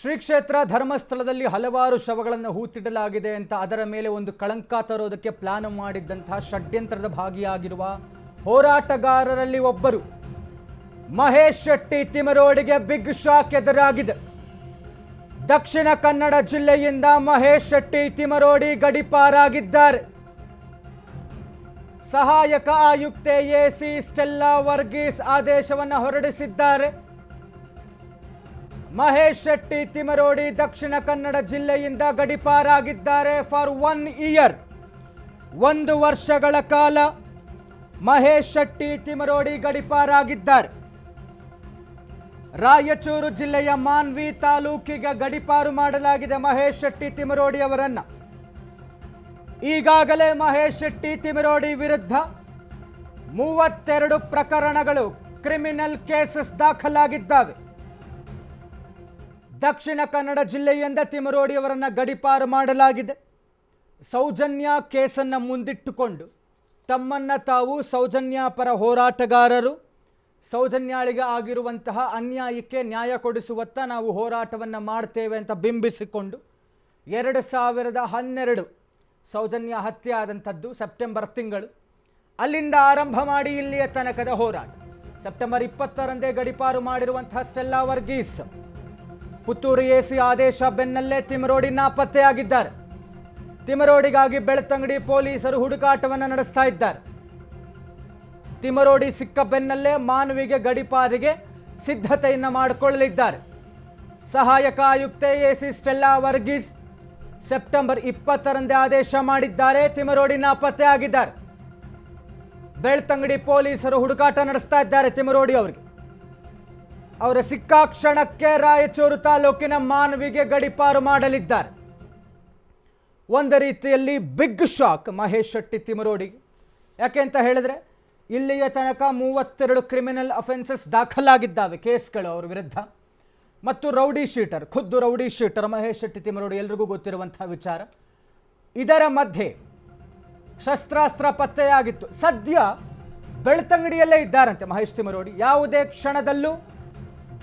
ಶ್ರೀ ಕ್ಷೇತ್ರ ಧರ್ಮಸ್ಥಳದಲ್ಲಿ ಹಲವಾರು ಶವಗಳನ್ನು ಹೂತಿಡಲಾಗಿದೆ ಅಂತ ಅದರ ಮೇಲೆ ಒಂದು ಕಳಂಕ ತರೋದಕ್ಕೆ ಪ್ಲಾನ್ ಮಾಡಿದ್ದಂತಹ ಷಡ್ಯಂತ್ರದ ಭಾಗಿಯಾಗಿರುವ ಹೋರಾಟಗಾರರಲ್ಲಿ ಒಬ್ಬರು ಮಹೇಶ್ ಶೆಟ್ಟಿ ತಿಮರೋಡಿಗೆ ಬಿಗ್ ಶಾಕ್ ಎದುರಾಗಿದೆ. ದಕ್ಷಿಣ ಕನ್ನಡ ಜಿಲ್ಲೆಯಿಂದ ಮಹೇಶ್ ಶೆಟ್ಟಿ ತಿಮರೋಡಿ ಗಡಿಪಾರಾಗಿದ್ದಾರೆ. ಸಹಾಯಕ ಆಯುಕ್ತೆ ಎಸಿ ಸ್ಟೆಲ್ಲಾ ವರ್ಗೀಸ್ ಆದೇಶವನ್ನು ಹೊರಡಿಸಿದ್ದಾರೆ. ಮಹೇಶ್ ಶೆಟ್ಟಿ ತಿಮರೋಡಿ ದಕ್ಷಿಣ ಕನ್ನಡ ಜಿಲ್ಲೆಯಿಂದ ಗಡಿಪಾರಾಗಿದ್ದಾರೆ ಫಾರ್ ಒನ್ ಇಯರ್ ಒಂದು ವರ್ಷಗಳ ಕಾಲ ಮಹೇಶ್ ಶೆಟ್ಟಿ ತಿಮರೋಡಿ ಗಡಿಪಾರಾಗಿದ್ದಾರೆ. ರಾಯಚೂರು ಜಿಲ್ಲೆಯ ಮಾನ್ವಿ ತಾಲೂಕಿಗೆ ಗಡಿಪಾರು ಮಾಡಲಾಗಿದೆ ಮಹೇಶ್ ಶೆಟ್ಟಿ ತಿಮರೋಡಿ ಅವರನ್ನ. ಈಗಾಗಲೇ ಮಹೇಶ್ ಶೆಟ್ಟಿ ತಿಮರೋಡಿ ವಿರುದ್ಧ ಮೂವತ್ತೆರಡು ಪ್ರಕರಣಗಳು ಕ್ರಿಮಿನಲ್ ಕೇಸಸ್ ದಾಖಲಾಗಿದ್ದಾವೆ. ದಕ್ಷಿಣ ಕನ್ನಡ ಜಿಲ್ಲೆಯಿಂದ ತಿಮರೋಡಿಯವರನ್ನು ಗಡಿಪಾರು ಮಾಡಲಾಗಿದೆ. ಸೌಜನ್ಯ ಕೇಸನ್ನು ಮುಂದಿಟ್ಟುಕೊಂಡು ತಮ್ಮನ್ನು ತಾವು ಸೌಜನ್ಯ ಪರ ಹೋರಾಟಗಾರರು, ಸೌಜನ್ಯಾಳಿಗೆ ಆಗಿರುವಂತಹ ಅನ್ಯಾಯಕ್ಕೆ ನ್ಯಾಯ ಕೊಡಿಸುವತ್ತ ನಾವು ಹೋರಾಟವನ್ನು ಮಾಡ್ತೇವೆ ಅಂತ ಬಿಂಬಿಸಿಕೊಂಡು ಎರಡು ಸಾವಿರದ ಹನ್ನೆರಡು ಸೌಜನ್ಯ ಹತ್ಯೆ ಆದಂಥದ್ದು ಸೆಪ್ಟೆಂಬರ್ ತಿಂಗಳು. ಅಲ್ಲಿಂದ ಆರಂಭ ಮಾಡಿ ಇಲ್ಲಿಯ ತನಕದ ಹೋರಾಟ. ಸೆಪ್ಟೆಂಬರ್ ಇಪ್ಪತ್ತರಂದೇ ಗಡಿಪಾರು ಮಾಡಿರುವಂತಹ ಸ್ಟೆಲ್ಲಾ ವರ್ಗೀಸ್ ಪುತ್ತೂರು ಎಸಿ ಆದೇಶ ಬೆನ್ನಲ್ಲೇ ತಿಮರೋಡಿ ನಾಪತ್ತೆಯಾಗಿದ್ದಾರೆ. ತಿಮರೋಡಿಗಾಗಿ ಬೆಳ್ತಂಗಡಿ ಪೊಲೀಸರು ಹುಡುಕಾಟವನ್ನು ನಡೆಸ್ತಾ ಇದ್ದಾರೆ. ತಿಮರೋಡಿ ಸಿಕ್ಕ ಬೆನ್ನಲ್ಲೇ ಮಾನವಿಗೆ ಗಡಿಪಾರಿಗೆ ಸಿದ್ಧತೆಯನ್ನು ಮಾಡಿಕೊಳ್ಳಲಿದ್ದಾರೆ. ಸಹಾಯಕ ಆಯುಕ್ತೆ ಎಸಿ ಸ್ಟೆಲ್ಲಾ ವರ್ಗೀಸ್ ಸೆಪ್ಟೆಂಬರ್ ಇಪ್ಪತ್ತರಂದೇ ಆದೇಶ ಮಾಡಿದ್ದಾರೆ, ತಿಮರೋಡಿ ನಾಪತ್ತೆಯಾಗಿದ್ದಾರೆ. ಬೆಳ್ತಂಗಡಿ ಪೊಲೀಸರು ಹುಡುಕಾಟ ನಡೆಸ್ತಾ ಇದ್ದಾರೆ ತಿಮರೋಡಿ ಅವರಿಗೆ. ಅವರ ಸಿಕ್ಕಾಕ್ಷಣಕ್ಕೆ ರಾಯಚೂರು ತಾಲೂಕಿನ ಮಾನವಿಗೆ ಗಡಿಪಾರು ಮಾಡಲಿದ್ದಾರೆ. ಒಂದು ರೀತಿಯಲ್ಲಿ ಬಿಗ್ ಶಾಕ್ ಮಹೇಶ್ ಶೆಟ್ಟಿ ತಿಮರೋಡಿಗೆ ಯಾಕೆ ಅಂತ ಹೇಳಿದ್ರೆ, ಇಲ್ಲಿಯ ತನಕ ಮೂವತ್ತೆರಡು ಕ್ರಿಮಿನಲ್ ಅಫೆನ್ಸಸ್ ದಾಖಲಾಗಿದ್ದಾವೆ ಕೇಸ್ಗಳು ಅವರ ವಿರುದ್ಧ. ಮತ್ತು ರೌಡಿ ಶೀಟರ್, ಖುದ್ದು ರೌಡಿ ಶೀಟರ್ ಮಹೇಶ್ ಶೆಟ್ಟಿ ತಿಮರೋಡಿ ಎಲ್ರಿಗೂ ಗೊತ್ತಿರುವಂತಹ ವಿಚಾರ. ಇದರ ಮಧ್ಯೆ ಶಸ್ತ್ರಾಸ್ತ್ರ ಪತ್ತೆಯಾಗಿತ್ತು. ಸದ್ಯ ಬೆಳ್ತಂಗಡಿಯಲ್ಲೇ ಇದ್ದಾರಂತೆ ಮಹೇಶ್ ತಿಮರೋಡಿ ಯಾವುದೇ ಕ್ಷಣದಲ್ಲೂ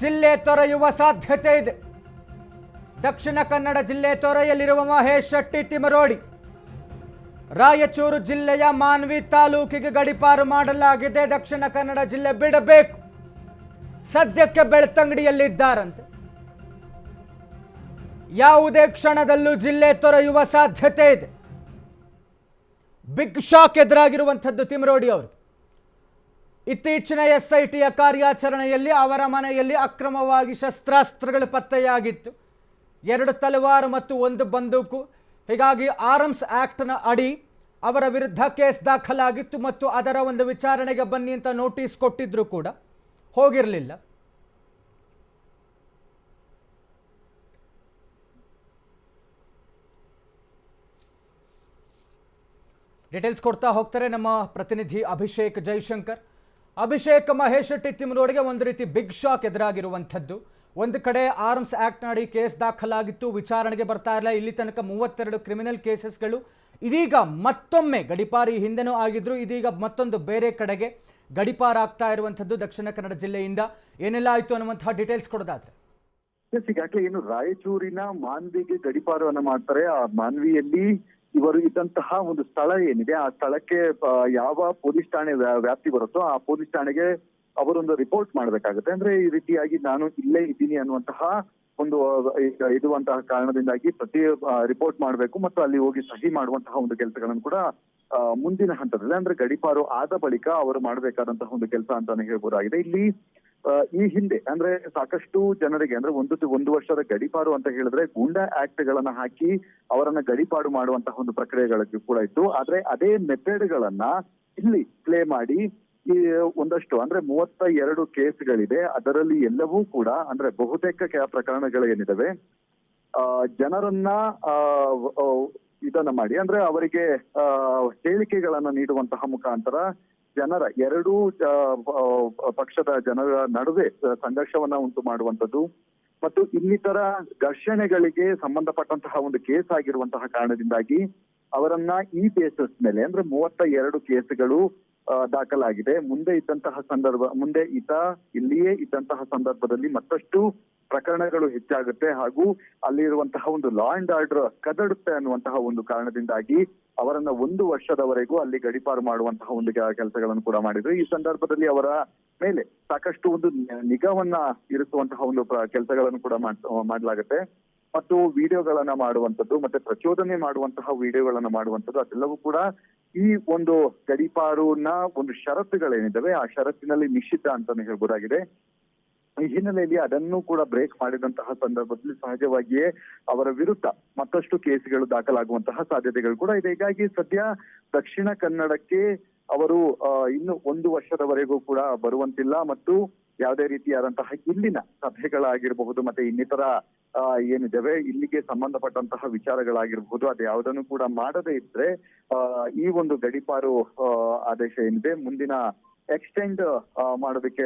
ಜಿಲ್ಲೆ ತೊರೆಯುವ ಸಾಧ್ಯತೆ ಇದೆ. ದಕ್ಷಿಣ ಕನ್ನಡ ಜಿಲ್ಲೆ ತೊರೆಯಲ್ಲಿರುವ ಮಹೇಶ್ ಶೆಟ್ಟಿ ತಿಮರೋಡಿ. ರಾಯಚೂರು ಜಿಲ್ಲೆಯ ಮಾನ್ವಿ ತಾಲೂಕಿಗೆ ಗಡಿಪಾರು ಮಾಡಲಾಗಿದೆ. ದಕ್ಷಿಣ ಕನ್ನಡ ಜಿಲ್ಲೆ ಬಿಡಬೇಕು. ಸದ್ಯಕ್ಕೆ ಬೆಳ್ತಂಗಡಿಯಲ್ಲಿದ್ದಾರಂತೆ. ಯಾವುದೇ ಕ್ಷಣದಲ್ಲೂ ಜಿಲ್ಲೆ ತೊರೆಯುವ ಸಾಧ್ಯತೆ ಇದೆ. ಬಿಗ್ ಶಾಕ್ ಎದುರಾಗಿರುವಂಥದ್ದು ತಿಮರೋಡಿ ಅವರು ಇತ್ತೀಚಿನ ಎಸ್ಐಟಿಯ ಕಾರ್ಯಾಚರಣೆಯಲ್ಲಿ ಅವರ ಮನೆಯಲ್ಲಿ ಅಕ್ರಮವಾಗಿ ಶಸ್ತ್ರಾಸ್ತ್ರಗಳು ಪತ್ತೆಯಾಗಿತ್ತು. ಎರಡು ತಲವಾರು ಮತ್ತು ಒಂದು ಬಂದೂಕು. ಹೀಗಾಗಿ ಆರ್ಮ್ಸ್ ಆ್ಯಕ್ಟ್ನ ಅಡಿ ಅವರ ವಿರುದ್ಧ ಕೇಸ್ ದಾಖಲಾಗಿತ್ತು ಮತ್ತು ಅದರ ಒಂದು ವಿಚಾರಣೆಗೆ ಬನ್ನಿ ಅಂತ ನೋಟಿಸ್ ಕೊಟ್ಟಿದ್ದರೂ ಕೂಡ ಹೋಗಿರಲಿಲ್ಲ. ಡೀಟೇಲ್ಸ್ ಕೊಡ್ತಾ ಹೋಗ್ತಾರೆ ನಮ್ಮ ಪ್ರತಿನಿಧಿ ಅಭಿಷೇಕ್ ಜೈಶಂಕರ್. ಅಭಿಷೇಕ್ ಮಹೇಶ್ ಶೆಟ್ಟಿ ತಿಮ್ಮನೋಡಿಗೆ ಒಂದು ರೀತಿ ಬಿಗ್ ಶಾಕ್ ಎದುರಾಗಿರುವಂಥದ್ದು. ಒಂದು ಕಡೆ ಆರ್ಮ್ಸ್ ಆ್ಯಕ್ಟ್ ಮಾಡಿ ಕೇಸ್ ದಾಖಲಾಗಿತ್ತು, ವಿಚಾರಣೆಗೆ ಬರ್ತಾ ಇರಲಿಲ್ಲ. ಇಲ್ಲಿ ತನಕ ಮೂವತ್ತೆರಡು ಕ್ರಿಮಿನಲ್ ಕೇಸಸ್ಗಳು. ಇದೀಗ ಮತ್ತೊಮ್ಮೆ ಗಡಿಪಾರಿ ಹಿಂದೆನೂ ಆಗಿದ್ರು. ಇದೀಗ ಮತ್ತೊಂದು ಬೇರೆ ಕಡೆಗೆ ಗಡಿಪಾರಾಗ್ತಾ ಇರುವಂಥದ್ದು ದಕ್ಷಿಣ ಕನ್ನಡ ಜಿಲ್ಲೆಯಿಂದ. ಏನೆಲ್ಲ ಆಯಿತು ಅನ್ನುವಂತಹ ಡೀಟೇಲ್ಸ್ ಕೊಡೋದಾದ್ರೆ. ಈಗಾಗಲೇ ಏನು ರಾಯಚೂರಿನ ಮಾನ್ವಿಗೆ ಗಡಿಪಾರವನ್ನು ಮಾಡ್ತಾರೆ. ಆ ಮಾನ್ವಿಯಲ್ಲಿ ಇವರು ಇದ್ದಂತಹ ಒಂದು ಸ್ಥಳ ಏನಿದೆ, ಆ ಸ್ಥಳಕ್ಕೆ ಯಾವ ಪೊಲೀಸ್ ಠಾಣೆ ವ್ಯಾ- ವ್ಯಾಪ್ತಿ ಬರುತ್ತೋ ಆ ಪೊಲೀಸ್ ಠಾಣೆಗೆ ಅವರೊಂದು ರಿಪೋರ್ಟ್ ಮಾಡಬೇಕಾಗುತ್ತೆ. ಅಂದ್ರೆ ಈ ರೀತಿಯಾಗಿ ನಾನು ಇಲ್ಲೇ ಇದ್ದೀನಿ ಅನ್ನುವಂತಹ ಒಂದು ಇರುವಂತಹ ಕಾರಣದಿಂದಾಗಿ ಪ್ರತಿ ರಿಪೋರ್ಟ್ ಮಾಡಬೇಕು ಮತ್ತು ಅಲ್ಲಿ ಹೋಗಿ ಸಹಿ ಮಾಡುವಂತಹ ಒಂದು ಕೆಲಸಗಳನ್ನು ಕೂಡ ಮುಂದಿನ ಹಂತದಲ್ಲಿ, ಅಂದ್ರೆ ಗಡಿಪಾರು ಆದ ಬಳಿಕ ಅವರು ಮಾಡಬೇಕಾದಂತಹ ಒಂದು ಕೆಲಸ ಅಂತಾನೆ ಹೇಳ್ಬೋದಾಗಿದೆ. ಇಲ್ಲಿ ಈ ಹಿಂದೆ ಅಂದ್ರೆ ಸಾಕಷ್ಟು ಜನರಿಗೆ ಅಂದ್ರೆ ಒಂದು ಒಂದು ವರ್ಷದ ಗಡಿಪಾರು ಅಂತ ಹೇಳಿದ್ರೆ ಗೂಂಡಾ ಆಕ್ಟ್ ಗಳನ್ನ ಹಾಕಿ ಅವರನ್ನ ಗಡಿಪಾಡು ಮಾಡುವಂತಹ ಒಂದು ಪ್ರಕ್ರಿಯೆಗಳು ಕೂಡ ಇತ್ತು. ಆದ್ರೆ ಅದೇ ಮೆಥಡ್ ಗಳನ್ನ ಇಲ್ಲಿ ಪ್ಲೇ ಮಾಡಿ ಈ ಒಂದಷ್ಟು ಅಂದ್ರೆ ಮೂವತ್ತ ಎರಡು ಕೇಸ್ಗಳಿದೆ. ಅದರಲ್ಲಿ ಎಲ್ಲವೂ ಕೂಡ ಅಂದ್ರೆ ಬಹುತೇಕ ಪ್ರಕರಣಗಳು ಏನಿದಾವೆ? ಆ, ಜನರನ್ನ ಇದನ್ನ ಮಾಡಿ ಅಂದ್ರೆ ಅವರಿಗೆ ಹೇಳಿಕೆಗಳನ್ನ ನೀಡುವಂತಹ ಮುಖಾಂತರ ಜನರ ಎರಡೂ ಪಕ್ಷದ ಜನರ ನಡುವೆ ಸಂಘರ್ಷವನ್ನ ಉಂಟು ಮಾಡುವಂತದ್ದು ಮತ್ತು ಇನ್ನಿತರ ಘರ್ಷಣೆಗಳಿಗೆ ಸಂಬಂಧಪಟ್ಟಂತಹ ಒಂದು ಕೇಸ್ ಆಗಿರುವಂತಹ ಕಾರಣದಿಂದಾಗಿ ಅವರನ್ನ ಈ ಕೇಸಸ್ ಮೇಲೆ, ಅಂದ್ರೆ ಮೂವತ್ತ ಎರಡು ಕೇಸ್ಗಳು ದಾಖಲಾಗಿದೆ. ಮುಂದೆ ಇದ್ದಂತಹ ಸಂದರ್ಭ, ಮುಂದೆ ಇತ ಇಲ್ಲಿಯೇ ಇದ್ದಂತಹ ಸಂದರ್ಭದಲ್ಲಿ ಮತ್ತಷ್ಟು ಪ್ರಕರಣಗಳು ಹೆಚ್ಚಾಗುತ್ತೆ. ಹಾಗೂ ಅಲ್ಲಿರುವಂತಹ ಒಂದು ಲಾ ಅಂಡ್ ಆರ್ಡರ್ ಕದಡುತ್ತೆ ಅನ್ನುವಂತಹ ಒಂದು ಕಾರಣದಿಂದಾಗಿ ಅವರನ್ನ ಒಂದು ವರ್ಷದವರೆಗೂ ಅಲ್ಲಿ ಗಡಿಪಾರು ಮಾಡುವಂತಹ ಒಂದು ಕೆಲಸಗಳನ್ನು ಕೂಡ ಮಾಡಿದ್ರು. ಈ ಸಂದರ್ಭದಲ್ಲಿ ಅವರ ಮೇಲೆ ಸಾಕಷ್ಟು ಒಂದು ನಿಗಾವನ್ನ ಇರಿಸುವಂತಹ ಒಂದು ಕೆಲಸಗಳನ್ನು ಕೂಡ ಮಾಡ್- ಮಾಡಲಾಗುತ್ತೆ. ಮತ್ತು ವಿಡಿಯೋಗಳನ್ನ ಮಾಡುವಂತದ್ದು ಮತ್ತೆ ಪ್ರಚೋದನೆ ಮಾಡುವಂತಹ ವಿಡಿಯೋಗಳನ್ನ ಮಾಡುವಂತದ್ದು ಅದೆಲ್ಲವೂ ಕೂಡ ಈ ಒಂದು ಗಡಿಪಾರುನ ಒಂದು ಷರತ್ತುಗಳೇನಿದ್ದಾವೆ, ಆ ಷರತ್ತಿನಲ್ಲಿ ನಿಶ್ಚಿತ ಅಂತಾನೆ ಹೇಳ್ಬೋದಾಗಿದೆ. ಈ ಹಿನ್ನೆಲೆಯಲ್ಲಿ ಅದನ್ನು ಕೂಡ ಬ್ರೇಕ್ ಮಾಡಿದಂತಹ ಸಂದರ್ಭದಲ್ಲಿ ಸಹಜವಾಗಿಯೇ ಅವರ ವಿರುದ್ಧ ಮತ್ತಷ್ಟು ಕೇಸ್ಗಳು ದಾಖಲಾಗುವಂತಹ ಸಾಧ್ಯತೆಗಳು ಕೂಡ ಇದೆ. ಹೀಗಾಗಿ ಸದ್ಯ ದಕ್ಷಿಣ ಕನ್ನಡಕ್ಕೆ ಅವರು ಇನ್ನು ಒಂದು ವರ್ಷದವರೆಗೂ ಕೂಡ ಬರುವಂತಿಲ್ಲ ಮತ್ತು ಯಾವುದೇ ರೀತಿಯಾದಂತಹ ಇಲ್ಲಿನ ಸಭೆಗಳಾಗಿರಬಹುದು ಮತ್ತೆ ಇನ್ನಿತರ ಏನಿದ್ದಾವೆ ಇಲ್ಲಿಗೆ ಸಂಬಂಧಪಟ್ಟಂತಹ ವಿಚಾರಗಳಾಗಿರಬಹುದು, ಅದು ಯಾವುದನ್ನು ಕೂಡ ಮಾಡದೇ ಇದ್ರೆ ಈ ಒಂದು ಗಡಿಪಾರು ಆದೇಶ ಏನಿದೆ, ಮುಂದಿನ ಎಕ್ಸ್ಟೆಂಡ್ ಮಾಡೋದಕ್ಕೆ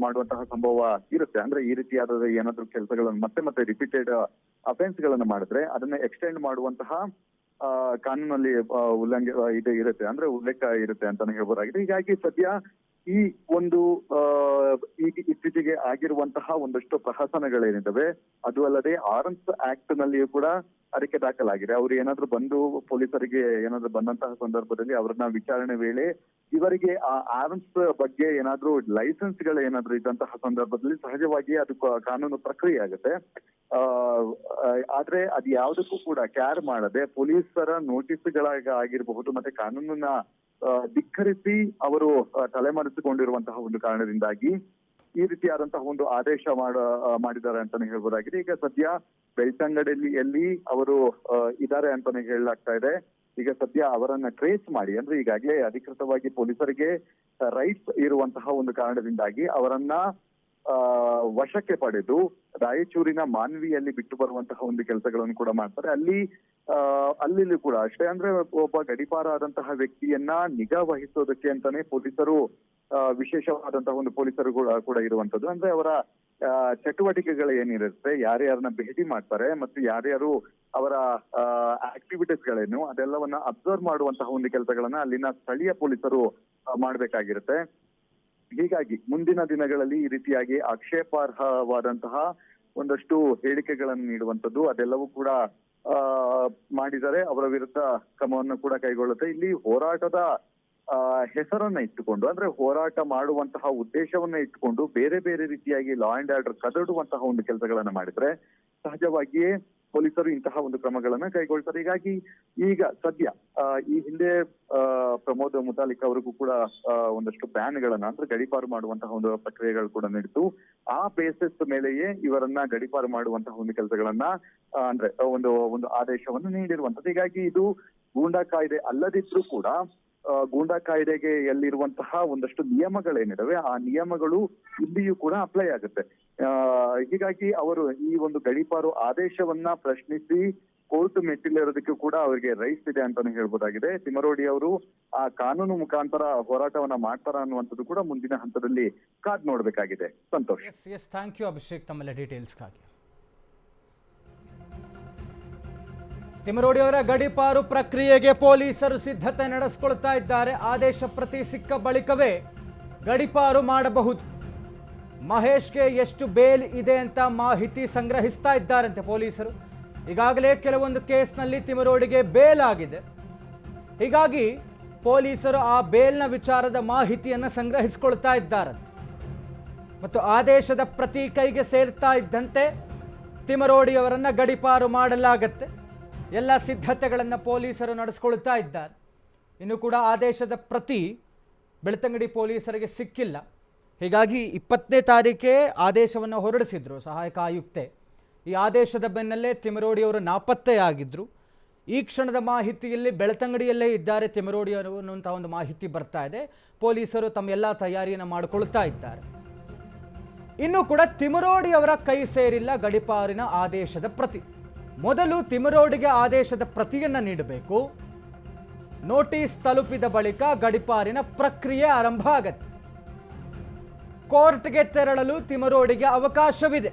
ಮಾಡುವಂತಹ ಸಂಭವ ಇರುತ್ತೆ. ಅಂದ್ರೆ ಈ ರೀತಿಯಾದ ಏನಾದ್ರೂ ಕೆಲಸಗಳನ್ನು ಮತ್ತೆ ಮತ್ತೆ ರಿಪೀಟೆಡ್ ಅಫೆನ್ಸ್ ಗಳನ್ನ ಮಾಡಿದ್ರೆ ಅದನ್ನ ಎಕ್ಸ್ಟೆಂಡ್ ಮಾಡುವಂತಹ ಕಾನೂನಲ್ಲಿ ಉಲ್ಲಂಘ ಇದು ಇರುತ್ತೆ. ಅಂದ್ರೆ ಉಲ್ಲೇಖ ಇರುತ್ತೆ ಅಂತಾನೆ ಹೇಳ್ಬೋದಾಗಿದೆ. ಹೀಗಾಗಿ ಸದ್ಯ ಈ ಒಂದು ಈಗ ಇತ್ತೀಚೆಗೆ ಆಗಿರುವಂತಹ ಒಂದಷ್ಟು ಪ್ರಹಸನಗಳೇನಿದ್ದಾವೆ, ಅದು ಅಲ್ಲದೆ ಆರ್ಮ್ಸ್ ಆಕ್ಟ್ ನಲ್ಲಿಯೂ ಕೂಡ ಅದಕ್ಕೆ ದಾಖಲಾಗಿದೆ. ಅವರು ಏನಾದ್ರೂ ಬಂದು ಪೊಲೀಸರಿಗೆ ಏನಾದ್ರೂ ಬಂದಂತಹ ಸಂದರ್ಭದಲ್ಲಿ ಅವರನ್ನ ವಿಚಾರಣೆ ವೇಳೆ ಇವರಿಗೆ ಆ ಆರ್ಮ್ಸ್ ಬಗ್ಗೆ ಏನಾದ್ರೂ ಲೈಸೆನ್ಸ್ಗಳು ಏನಾದ್ರೂ ಇದ್ದಂತಹ ಸಂದರ್ಭದಲ್ಲಿ ಸಹಜವಾಗಿ ಅದು ಕಾನೂನು ಪ್ರಕ್ರಿಯೆ ಆಗುತ್ತೆ. ಆದ್ರೆ ಅದು ಯಾವುದಕ್ಕೂ ಕೂಡ ಕ್ಯಾರ್ ಮಾಡದೆ ಪೊಲೀಸರ ಆಗಿರಬಹುದು ಮತ್ತೆ ಕಾನೂನನ್ನ ಧಿಕ್ಕರಿಸಿ ಅವರು ತಲೆಮರೆಸಿಕೊಂಡಿರುವಂತಹ ಒಂದು ಕಾರಣದಿಂದಾಗಿ ಈ ರೀತಿಯಾದಂತಹ ಒಂದು ಆದೇಶ ಮಾಡ ಮಾಡಿದ್ದಾರೆ ಅಂತಾನೆ ಹೇಳ್ಬೋದಾಗಿದೆ. ಈಗ ಸದ್ಯ ಬೆಳ್ತಂಗಡಿಯಲ್ಲಿ ಎಲ್ಲಿ ಅವರು ಇದ್ದಾರೆ ಅಂತಾನೆ ಹೇಳಲಾಗ್ತಾ ಇದೆ. ಈಗ ಸದ್ಯ ಅವರನ್ನ ಟ್ರೇಸ್ ಮಾಡಿ, ಅಂದ್ರೆ ಈಗಾಗಲೇ ಅಧಿಕೃತವಾಗಿ ಪೊಲೀಸರಿಗೆ ರೈಟ್ಸ್ ಇರುವಂತಹ ಒಂದು ಕಾರಣದಿಂದಾಗಿ ಅವರನ್ನ ವಶಕ್ಕೆ ಪಡೆದು ರಾಯಚೂರಿನ ಮಾನ್ವಿಯಲ್ಲಿ ಬಿಟ್ಟು ಬರುವಂತಹ ಒಂದು ಕೆಲಸಗಳನ್ನು ಕೂಡ ಮಾಡ್ತಾರೆ. ಅಲ್ಲಿ ಅಲ್ಲಿ ಕೂಡ ಅಷ್ಟೇ. ಅಂದ್ರೆ ಒಬ್ಬ ಗಡಿಪಾರ ಆದಂತಹ ವ್ಯಕ್ತಿಯನ್ನ ನಿಗಾ ವಹಿಸೋದಕ್ಕೆ ಅಂತಾನೆ ಪೊಲೀಸರು ವಿಶೇಷವಾದಂತಹ ಒಂದು ಪೊಲೀಸರು ಕೂಡ ಇರುವಂತದ್ದು ಅಂದ್ರೆ ಅವರ ಚಟುವಟಿಕೆಗಳು ಏನಿರುತ್ತೆ, ಯಾರ್ಯಾರನ್ನ ಭೇಟಿ ಮಾಡ್ತಾರೆ, ಮತ್ತು ಯಾರ್ಯಾರು ಅವರ ಆಕ್ಟಿವಿಟೀಸ್ ಗಳೇನು, ಅದೆಲ್ಲವನ್ನ ಅಬ್ಸರ್ವ್ ಮಾಡುವಂತಹ ಒಂದು ಕೆಲಸಗಳನ್ನ ಅಲ್ಲಿನ ಸ್ಥಳೀಯ ಪೊಲೀಸರು ಮಾಡ್ಬೇಕಾಗಿರುತ್ತೆ. ಹೀಗಾಗಿ ಮುಂದಿನ ದಿನಗಳಲ್ಲಿ ಈ ರೀತಿಯಾಗಿ ಆಕ್ಷೇಪಾರ್ಹವಾದಂತಹ ಒಂದಷ್ಟು ಹೇಳಿಕೆಗಳನ್ನು ನೀಡುವಂತದ್ದು ಅದೆಲ್ಲವೂ ಕೂಡ ಮಾಡಿದರೆ ಅವರ ವಿರುದ್ಧ ಕ್ರಮವನ್ನು ಕೂಡ ಕೈಗೊಳ್ಳುತ್ತೆ. ಇಲ್ಲಿ ಹೋರಾಟದ ಹೆಸರನ್ನ ಇಟ್ಟುಕೊಂಡು, ಅಂದ್ರೆ ಹೋರಾಟ ಮಾಡುವಂತಹ ಉದ್ದೇಶವನ್ನ ಇಟ್ಟುಕೊಂಡು ಬೇರೆ ಬೇರೆ ರೀತಿಯಾಗಿ ಲಾ ಅಂಡ್ ಆರ್ಡರ್ ಕದಡುವಂತಹ ಒಂದು ಕೆಲಸಗಳನ್ನ ಮಾಡಿದ್ರೆ ಸಹಜವಾಗಿಯೇ ಪೊಲೀಸರು ಇಂತಹ ಒಂದು ಕ್ರಮಗಳನ್ನ ಕೈಗೊಳ್ತಾರೆ. ಹೀಗಾಗಿ ಈಗ ಸದ್ಯ ಈ ಹಿಂದೆ ಪ್ರಮೋದ್ ಮುತಾಲಿಕ್ ಅವರಿಗೂ ಕೂಡ ಒಂದಷ್ಟು ಬ್ಯಾನ್ ಗಳನ್ನ ಅಂದ್ರೆ ಗಡಿಪಾರು ಮಾಡುವಂತಹ ಒಂದು ಪ್ರಕ್ರಿಯೆಗಳು ಕೂಡ ನಡೀತು. ಆ ಬೇಸಿಸ್ ಮೇಲೆಯೇ ಇವರನ್ನ ಗಡಿಪಾರು ಮಾಡುವಂತಹ ಒಂದು ಕೆಲಸಗಳನ್ನ ಅಂದ್ರೆ ಒಂದು ಒಂದು ಆದೇಶವನ್ನು ನೀಡಿರುವಂತದ್ದು ಹೀಗಾಗಿ ಇದು ಗೂಂಡಾ ಕಾಯ್ದೆ ಅಲ್ಲದಿದ್ರೂ ಕೂಡ ಗೂಂಡಾ ಕಾಯ್ದೆಗೆ ಎಲ್ಲಿರುವಂತಹ ಒಂದಷ್ಟು ನಿಯಮಗಳೇನಿದಾವೆ, ಆ ನಿಯಮಗಳು ಇಲ್ಲಿಯೂ ಕೂಡ ಅಪ್ಲೈ ಆಗುತ್ತೆ. ಹೀಗಾಗಿ ಅವರು ಈ ಒಂದು ಗಡಿಪಾರು ಆದೇಶವನ್ನ ಪ್ರಶ್ನಿಸಿ ಕೋರ್ಟ್ ಮೆಟ್ಟಿಲೇರೋದಕ್ಕೂ ಕೂಡ ಅವರಿಗೆ ರೈಸ್ ಇದೆ ಅಂತಾನೆ ಹೇಳ್ಬೋದಾಗಿದೆ. ತಿಮ್ಮರೋಡಿ ಅವರು ಆ ಕಾನೂನು ಮುಖಾಂತರ ಹೋರಾಟವನ್ನ ಮಾಡ್ತಾರ ಅನ್ನುವಂಥದ್ದು ಕೂಡ ಮುಂದಿನ ಹಂತದಲ್ಲಿ ಕಾದ್ ನೋಡ್ಬೇಕಾಗಿದೆ. Santosh. S thank you Abhishek ತಮ್ಮೆಲ್ಲ ಡೀಟೇಲ್ಸ್ಗಾಗಿ ತಿಮರೋಡಿ ಅವರ ಗಡಿಪಾರು ಪ್ರಕ್ರಿಯೆಗೆ ಪೊಲೀಸರು ಸಿದ್ಧತೆ ನಡೆಸಿಕೊಳ್ತಾ ಇದ್ದಾರೆ. ಆದೇಶ ಪ್ರತಿ ಸಿಕ್ಕ ಬಳಿಕವೇ ಗಡಿಪಾರು ಮಾಡಬಹುದು. ಮಹೇಶ್ಗೆ ಎಷ್ಟು ಬೇಲ್ ಇದೆ ಅಂತ ಮಾಹಿತಿ ಸಂಗ್ರಹಿಸ್ತಾ ಇದ್ದಾರಂತೆ ಪೊಲೀಸರು. ಈಗಾಗಲೇ ಕೆಲವೊಂದು ಕೇಸ್ನಲ್ಲಿ ತಿಮರೋಡಿಗೆ ಬೇಲ್ ಆಗಿದೆ. ಹೀಗಾಗಿ ಪೊಲೀಸರು ಆ ಬೇಲ್ನ ವಿಚಾರದ ಮಾಹಿತಿಯನ್ನು ಸಂಗ್ರಹಿಸಿಕೊಳ್ತಾ ಇದ್ದಾರಂತೆ. ಮತ್ತು ಆದೇಶದ ಪ್ರತಿ ಕೈಗೆ ಸೇರ್ತಾ ಇದ್ದಂತೆ ತಿಮರೋಡಿಯವರನ್ನು ಗಡಿಪಾರು ಮಾಡಲಾಗತ್ತೆ. ಎಲ್ಲ ಸಿದ್ಧತೆಗಳನ್ನು ಪೊಲೀಸರು ನಡೆಸ್ಕೊಳ್ತಾ ಇದ್ದಾರೆ. ಇನ್ನು ಕೂಡ ಆದೇಶದ ಪ್ರತಿ ಬೆಳ್ತಂಗಡಿ ಪೊಲೀಸರಿಗೆ ಸಿಕ್ಕಿಲ್ಲ. ಹೀಗಾಗಿ ಇಪ್ಪತ್ತನೇ ತಾರೀಕೇ ಆದೇಶವನ್ನು ಹೊರಡಿಸಿದ್ರು ಸಹಾಯಕ ಆಯುಕ್ತೆ. ಈ ಆದೇಶದ ಬೆನ್ನಲ್ಲೇ ತಿಮರೋಡಿ ಅವರು ನಾಪತ್ತೆಯಾಗಿದ್ದರು ಈ ಕ್ಷಣದ ಮಾಹಿತಿಯಲ್ಲಿ ಬೆಳ್ತಂಗಡಿಯಲ್ಲೇ ಇದ್ದಾರೆ ತಿಮರೋಡಿ ಅನ್ನುವಂಥ ಒಂದು ಮಾಹಿತಿ ಬರ್ತಾ ಇದೆ. ಪೊಲೀಸರು ತಮ್ಮ ಎಲ್ಲ ತಯಾರಿಯನ್ನು ಮಾಡಿಕೊಳ್ತಾ ಇದ್ದಾರೆ. ಇನ್ನು ಕೂಡ ತಿಮರೋಡಿ ಅವರ ಕೈ ಸೇರಿಲ್ಲ ಗಡಿಪಾರಿನ ಆದೇಶದ ಪ್ರತಿ. ಮೊದಲು ತಿಮರೋಡಿಗೆ ಆದೇಶದ ಪ್ರತಿಯನ್ನು ನೀಡಬೇಕು. ನೋಟಿಸ್ ತಲುಪಿದ ಬಳಿಕ ಗಡಿಪಾರಿನ ಪ್ರಕ್ರಿಯೆ ಆರಂಭ ಆಗತ್ತೆ. ಕೋರ್ಟ್ಗೆ ತೆರಳಲು ತಿಮರೋಡಿಗೆ ಅವಕಾಶವಿದೆ.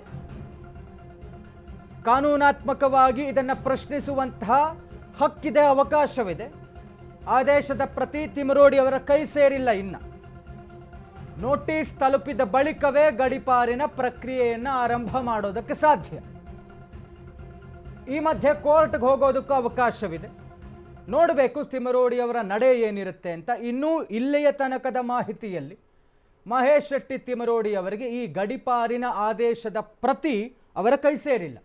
ಕಾನೂನಾತ್ಮಕವಾಗಿ ಇದನ್ನು ಪ್ರಶ್ನಿಸುವಂತಹ ಹಕ್ಕಿದೆ, ಅವಕಾಶವಿದೆ. ಆದೇಶದ ಪ್ರತಿ ತಿಮರೋಡಿ ಅವರ ಕೈ ಸೇರಿಲ್ಲ ಇನ್ನ. ನೋಟಿಸ್ ತಲುಪಿದ ಬಳಿಕವೇ ಗಡಿಪಾರಿನ ಪ್ರಕ್ರಿಯೆಯನ್ನು ಆರಂಭ ಮಾಡೋದಕ್ಕೆ ಸಾಧ್ಯ. ಈ ಮಧ್ಯೆ ಕೋರ್ಟ್ಗೆ ಹೋಗೋದಕ್ಕೂ ಅವಕಾಶವಿದೆ. ನೋಡಬೇಕು ತಿಮರೋಡಿಯವರ ನಡೆ ಏನಿರುತ್ತೆ ಅಂತ. ಇನ್ನೂ ಇಲ್ಲಿಯ ತನಕದ ಮಾಹಿತಿಯಲ್ಲಿ ಮಹೇಶ್ ಶೆಟ್ಟಿ ತಿಮರೋಡಿ ಅವರಿಗೆ ಈ ಗಡಿಪಾರಿನ ಆದೇಶದ ಪ್ರತಿ ಅವರ ಕೈ ಸೇರಿಲ್ಲ.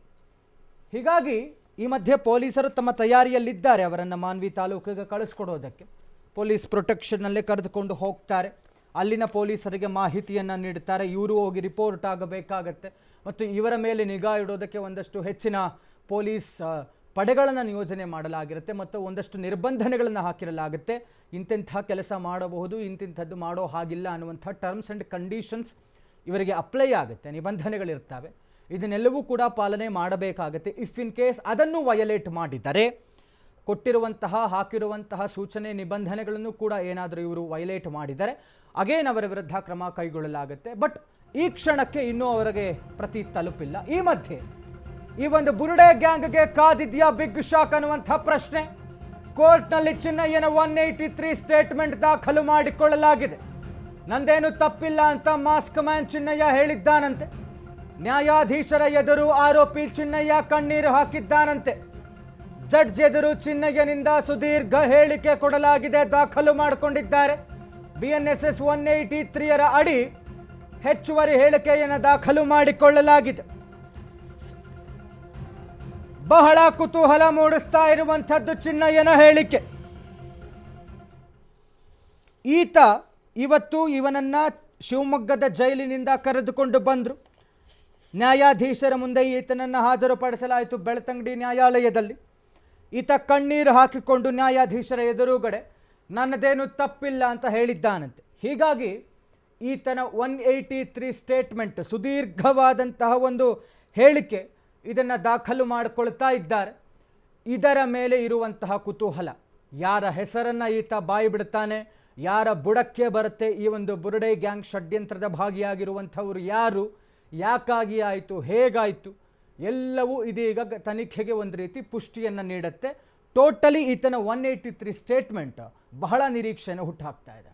ಹೀಗಾಗಿ ಈ ಮಧ್ಯೆ ಪೊಲೀಸರು ತಮ್ಮ ತಯಾರಿಯಲ್ಲಿದ್ದಾರೆ ಅವರನ್ನು ಮಾನ್ವಿ ತಾಲೂಕಿಗೆ ಕಳಿಸ್ಕೊಡೋದಕ್ಕೆ. ಪೊಲೀಸ್ ಪ್ರೊಟೆಕ್ಷನ್ನಲ್ಲೇ ಕರೆದುಕೊಂಡು ಹೋಗ್ತಾರೆ. ಅಲ್ಲಿನ ಪೊಲೀಸರಿಗೆ ಮಾಹಿತಿಯನ್ನು ನೀಡುತ್ತಾರೆ ಇವರು ಹೋಗಿ ರಿಪೋರ್ಟ್ ಆಗಬೇಕಾಗತ್ತೆ. ಮತ್ತು ಇವರ ಮೇಲೆ ನಿಗಾ ಇಡೋದಕ್ಕೆ ಒಂದಷ್ಟು ಹೆಚ್ಚಿನ ಪೊಲೀಸ್ ಪಡೆಗಳನ್ನು ನಿಯೋಜನೆ ಮಾಡಲಾಗಿರುತ್ತೆ ಮತ್ತು ಒಂದಷ್ಟು ನಿರ್ಬಂಧನೆಗಳನ್ನು ಹಾಕಿರಲಾಗುತ್ತೆ. ಇಂತಿಂಥ ಕೆಲಸ ಮಾಡಬಹುದು, ಇಂತಿಂಥದ್ದು ಮಾಡೋ ಹಾಗಿಲ್ಲ ಅನ್ನುವಂಥ ಟರ್ಮ್ಸ್ ಆ್ಯಂಡ್ ಕಂಡೀಷನ್ಸ್ ಇವರಿಗೆ ಅಪ್ಲೈ ಆಗುತ್ತೆ, ನಿಬಂಧನೆಗಳಿರ್ತವೆ. ಇದನ್ನೆಲ್ಲವೂ ಕೂಡ ಪಾಲನೆ ಮಾಡಬೇಕಾಗುತ್ತೆ. ಇಫ್ ಇನ್ ಕೇಸ್ ಅದನ್ನು ವಯಲೇಟ್ ಮಾಡಿದರೆ, ಕೊಟ್ಟಿರುವಂತಹ, ಹಾಕಿರುವಂತಹ ಸೂಚನೆ, ನಿಬಂಧನೆಗಳನ್ನು ಕೂಡ ಏನಾದರೂ ಇವರು ವಯಲೇಟ್ ಮಾಡಿದರೆ ಅಗೇನ್ ಅವರ ವಿರುದ್ಧ ಕ್ರಮ ಕೈಗೊಳ್ಳಲಾಗುತ್ತೆ. ಬಟ್ ಈ ಕ್ಷಣಕ್ಕೆ ಇನ್ನೂ ಅವರಿಗೆ ಪ್ರತಿ ತಲುಪಿಲ್ಲ. ಈ ಮಧ್ಯೆ ಈ ಒಂದು ಬುರುಡೆ ಗ್ಯಾಂಗ್ಗೆ ಕಾದಿದ್ಯಾ ಬಿಗ್ ಶಾಕ್ ಅನ್ನುವಂಥ ಪ್ರಶ್ನೆ. ಕೋರ್ಟ್ನಲ್ಲಿ ಚಿನ್ನಯ್ಯನ ಒನ್ ಏಯ್ಟಿ ತ್ರೀ ಸ್ಟೇಟ್ಮೆಂಟ್ ದಾಖಲು ಮಾಡಿಕೊಳ್ಳಲಾಗಿದೆ. ನಂದೇನು ತಪ್ಪಿಲ್ಲ ಅಂತ ಮಾಸ್ಕ್ ಮ್ಯಾನ್ ಚಿನ್ನಯ್ಯ ಹೇಳಿದ್ದಾನಂತೆ. ನ್ಯಾಯಾಧೀಶರ ಎದುರು ಆರೋಪಿ ಚಿನ್ನಯ್ಯ ಕಣ್ಣೀರು ಹಾಕಿದ್ದಾನಂತೆ. ಜಡ್ಜ್ ಎದುರು ಚಿನ್ನಯ್ಯನಿಂದ ಸುದೀರ್ಘ ಹೇಳಿಕೆ ಕೊಡಲಾಗಿದೆ, ದಾಖಲು ಮಾಡಿಕೊಂಡಿದ್ದಾರೆ. B N S S one eighty ತ್ರೀಯರ ಅಡಿ ಹೆಚ್ಚುವರಿ ಹೇಳಿಕೆಯನ್ನು ದಾಖಲು ಮಾಡಿಕೊಳ್ಳಲಾಗಿದೆ. ಬಹಳ ಕುತೂಹಲ ಮೂಡಿಸ್ತಾ ಇರುವಂಥದ್ದು ಚಿನ್ನಯ್ಯನ ಹೇಳಿಕೆ. ಈತ ಇವತ್ತು ಇವನನ್ನ ಶಿವಮೊಗ್ಗದ ಜೈಲಿನಿಂದ ಕರೆದುಕೊಂಡು ಬಂದರು. ನ್ಯಾಯಾಧೀಶರ ಮುಂದೆ ಈತನನ್ನು ಹಾಜರುಪಡಿಸಲಾಯಿತು ಬೆಳ್ತಂಗಡಿ ನ್ಯಾಯಾಲಯದಲ್ಲಿ. ಈತ ಕಣ್ಣೀರು ಹಾಕಿಕೊಂಡು ನ್ಯಾಯಾಧೀಶರ ಎದುರುಗಡೆ, ನನ್ನದೇನು ತಪ್ಪಿಲ್ಲ ಅಂತ ಹೇಳಿದ್ದಾನಂತೆ. ಹೀಗಾಗಿ ಈತನ ಒನ್ ಏಯ್ಟಿ ತ್ರೀ ಸ್ಟೇಟ್ಮೆಂಟ್, ಸುದೀರ್ಘವಾದಂತಹ ಒಂದು ಹೇಳಿಕೆ ಇದನ್ನು ದಾಖಲು ಮಾಡಿಕೊಳ್ತಾ ಇದ್ದಾರೆ. ಇದರ ಮೇಲೆ ಇರುವಂತಹ ಕುತೂಹಲ. ಯಾರ ಹೆಸರನ್ನು ಈತ ಬಾಯಿ ಬಿಡ್ತಾನೆ, ಯಾರ ಬುಡಕ್ಕೆ ಬರುತ್ತೆ, ಈ ಒಂದು ಬುರುಡೆ ಗ್ಯಾಂಗ್ ಷಡ್ಯಂತ್ರದ ಭಾಗಿಯಾಗಿರುವಂಥವ್ರು ಯಾರು, ಯಾಕಾಗಿ ಆಯಿತು, ಹೇಗಾಯಿತು, ಎಲ್ಲವೂ ಇದೀಗ ತನಿಖೆಗೆ ಒಂದು ರೀತಿ ಪುಷ್ಟಿಯನ್ನು ನೀಡುತ್ತೆ. ಟೋಟಲಿ ಈತನ ಒನ್ ಏಯ್ಟಿ ತ್ರೀ ಸ್ಟೇಟ್ಮೆಂಟ್ ಬಹಳ ನಿರೀಕ್ಷೆಯನ್ನು ಹುಟ್ಟಾಕ್ತಾ ಇದೆ.